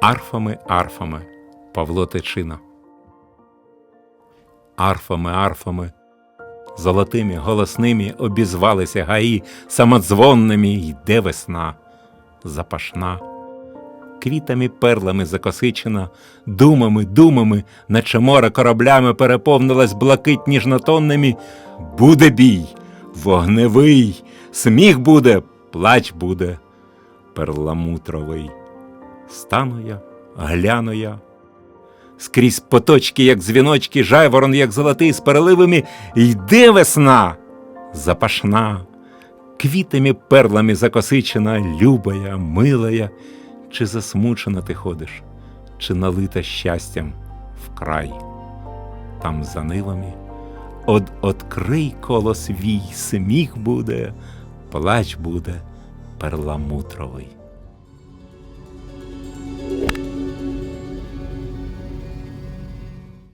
Арфами, арфами. Павло Тичина. Арфами, арфами, золотими, голосними обізвалися гаї, самодзвонними йде весна, запашна, квітами перлами закосичена, думами, думами, наче море кораблями переповнилась блакить ніжнотонними. Буде бій, вогневий, сміх буде, плач буде, перламутровий. Стану я, гляну я. Скрізь поточки, як дзвіночки, жайворон, як золотий, з переливами, йде весна, запашна, квітами перлами закосичена, любая, милая, чи засмучена ти ходиш, чи налита щастям вкрай. Там за нивами од открий коло свій, сміх буде, плач буде перламутровий.